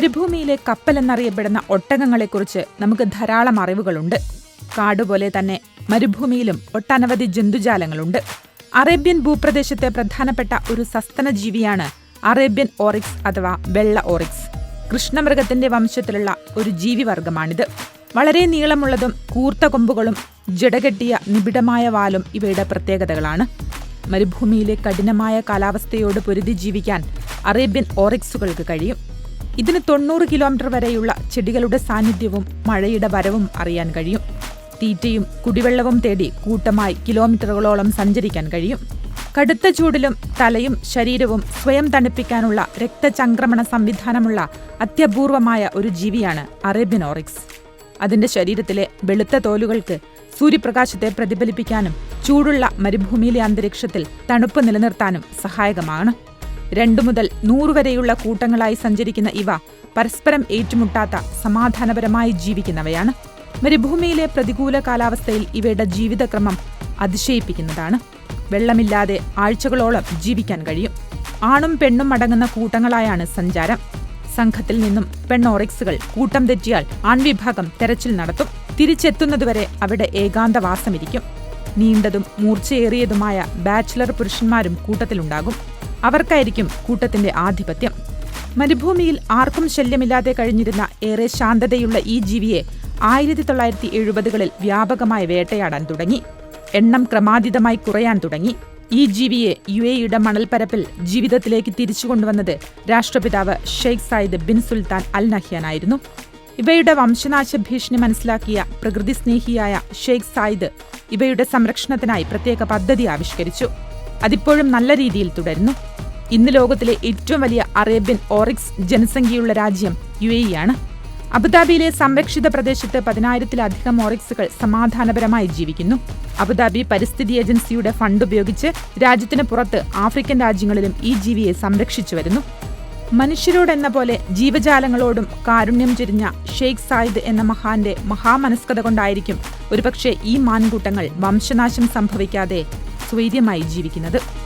മരുഭൂമിയിലെ കപ്പൽ എന്നറിയപ്പെടുന്ന ഒട്ടകങ്ങളെക്കുറിച്ച് നമുക്ക് ധാരാളം അറിവുകളുണ്ട്. കാടുപോലെ തന്നെ മരുഭൂമിയിലും ഒട്ടനവധി ജന്തുജാലങ്ങളുണ്ട്. അറേബ്യൻ ഭൂപ്രദേശത്തെ പ്രധാനപ്പെട്ട ഒരു സസ്തന ജീവിയാണ് അറേബ്യൻ ഓറിക്സ് അഥവാ വെള്ള ഓറിക്സ്. കൃഷ്ണമൃഗത്തിന്റെ വംശത്തിലുള്ള ഒരു ജീവിവർഗമാണിത്. വളരെ നീളമുള്ളതും കൂർത്ത കൊമ്പുകളും ജടകെട്ടിയ നിബിഡമായ വാലും ഇവയുടെ പ്രത്യേകതകളാണ്. മരുഭൂമിയിലെ കഠിനമായ കാലാവസ്ഥയോട് പൊരുതി ജീവിക്കാൻ അറേബ്യൻ ഓറിക്സുകൾക്ക് കഴിയും. ഇതിന് തൊണ്ണൂറ് കിലോമീറ്റർ വരെയുള്ള ചെടികളുടെ സാന്നിധ്യവും മഴയുടെ വരവും അറിയാൻ കഴിയും. തീറ്റയും കുടിവെള്ളവും തേടി കൂട്ടമായി കിലോമീറ്ററുകളോളം സഞ്ചരിക്കാൻ കഴിയും. കടുത്ത ചൂടിലും തലയും ശരീരവും സ്വയം തണുപ്പിക്കാനുള്ള രക്തചംക്രമണ സംവിധാനമുള്ള അത്യപൂർവമായ ഒരു ജീവിയാണ് അറേബ്യൻ ഓറിക്സ് അതിന്റെ ശരീരത്തിലെ വെളുത്ത തോലുകൾക്ക് സൂര്യപ്രകാശത്തെ പ്രതിഫലിപ്പിക്കാനും ചൂടുള്ള മരുഭൂമിയിലെ അന്തരീക്ഷത്തിൽ തണുപ്പ് നിലനിർത്താനും സഹായകമാണ്. രണ്ടു മുതൽ നൂറ് വരെയുള്ള കൂട്ടങ്ങളായി സഞ്ചരിക്കുന്ന ഇവ പരസ്പരം ഏറ്റുമുട്ടാത്ത സമാധാനപരമായി ജീവിക്കുന്നവയാണ്. മരുഭൂമിയിലെ പ്രതികൂല കാലാവസ്ഥയിൽ ഇവയുടെ ജീവിതക്രമം അതിശയിപ്പിക്കുന്നതാണ്. വെള്ളമില്ലാതെ ആഴ്ചകളോളം ജീവിക്കാൻ കഴിയും. ആണും പെണ്ണും അടങ്ങുന്ന കൂട്ടങ്ങളായാണ് സഞ്ചാരം. സംഘത്തിൽ നിന്നും പെണ്ണോറിക്സുകൾ കൂട്ടം തെറ്റിയാൽ ആൺവിഭാഗം തെരച്ചിൽ നടത്തും. തിരിച്ചെത്തുന്നതുവരെ അവിടെ ഏകാന്തവാസമിരിക്കും. നീണ്ടതും മൂർച്ചയേറിയതുമായ ബാച്ചിലർ പുരുഷന്മാരും കൂട്ടത്തിലുണ്ടാകും. അവർക്കായിരിക്കും കൂട്ടത്തിന്റെ ആധിപത്യം. മരുഭൂമിയിൽ ആർക്കും ശല്യമില്ലാതെ കഴിഞ്ഞിരുന്ന ഏറെ ശാന്തതയുള്ള ഈ ജീവിയെ ആയിരത്തി തൊള്ളായിരത്തി എഴുപതുകളിൽ വ്യാപകമായി വേട്ടയാടാൻ തുടങ്ങി. എണ്ണം ക്രമാതീതമായി കുറയാൻ തുടങ്ങി. ഈ ജീവിയെ യു എയുടെ മണൽപ്പരപ്പിൽ ജീവിതത്തിലേക്ക് തിരിച്ചു കൊണ്ടുവന്നത് രാഷ്ട്രപിതാവ് Sheikh Zayed bin Sultan Al നഹ്യാനായിരുന്നു. ഇവയുടെ വംശനാശ ഭീഷണി മനസ്സിലാക്കിയ പ്രകൃതി സ്നേഹിയായ ഷെയ്ഖ് സായിദ് ഇവയുടെ സംരക്ഷണത്തിനായി പ്രത്യേക പദ്ധതി ആവിഷ്കരിച്ചു. അതിപ്പോഴും നല്ല രീതിയിൽ തുടരുന്നു. ഇന്ന് ലോകത്തിലെ ഏറ്റവും വലിയ അറേബ്യൻ ഓറിക്സ് ജനസംഖ്യയുള്ള രാജ്യം യു എ ആണ്. അബുദാബിയിലെ സംരക്ഷിത പ്രദേശത്ത് പതിനായിരത്തിലധികം ഓറിക്സുകൾ സമാധാനപരമായി ജീവിക്കുന്നു. അബുദാബി പരിസ്ഥിതി ഏജൻസിയുടെ ഫണ്ട് ഉപയോഗിച്ച് രാജ്യത്തിന് പുറത്ത് ആഫ്രിക്കൻ രാജ്യങ്ങളിലും ഈ ജീവിയെ സംരക്ഷിച്ചു വരുന്നു. മനുഷ്യരോടെന്ന പോലെ ജീവജാലങ്ങളോടും കാരുണ്യം ചൊരിഞ്ഞ ഷെയ്ഖ് സായിദ് എന്ന മഹാന്റെ മഹാമനസ്കത കൊണ്ടായിരിക്കും ഒരുപക്ഷെ ഈ മാൻകൂട്ടങ്ങൾ വംശനാശം സംഭവിക്കാതെ സ്വൈര്യമായി ജീവിക്കുന്നത്.